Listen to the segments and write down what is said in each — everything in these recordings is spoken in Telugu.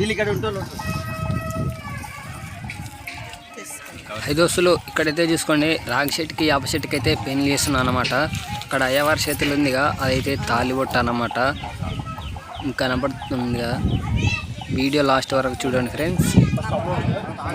విక్రమ్ దోస్తులు ఇక్కడైతే చూసుకోండి రాగి చెట్టుకి యాప చెట్టుకి అయితే పెళ్ళి చేస్తున్నాను అనమాట ఇక్కడ అయ్యవారి చేతులు ఉందిగా అదైతే తాలిబొట్ట అనమాట కనబడుతుంది వీడియో లాస్ట్ వరకు చూడండి ఫ్రెండ్స్.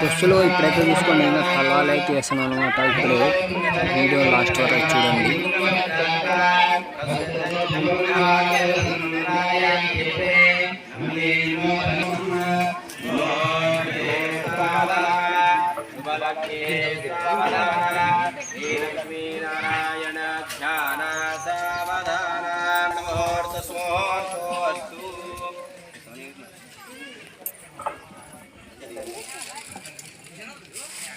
పుష్టిలో ఇప్పుడైతే చూసుకోండి నేను హల్వాలు అయితే వేస్తున్నాను అనమాట ఇప్పుడు వీడియో లాస్ట్ వరకు చూడండి. లక్ష్మీనారాయణ ధ్యాన సమాధాన ముహూర్త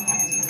Gracias.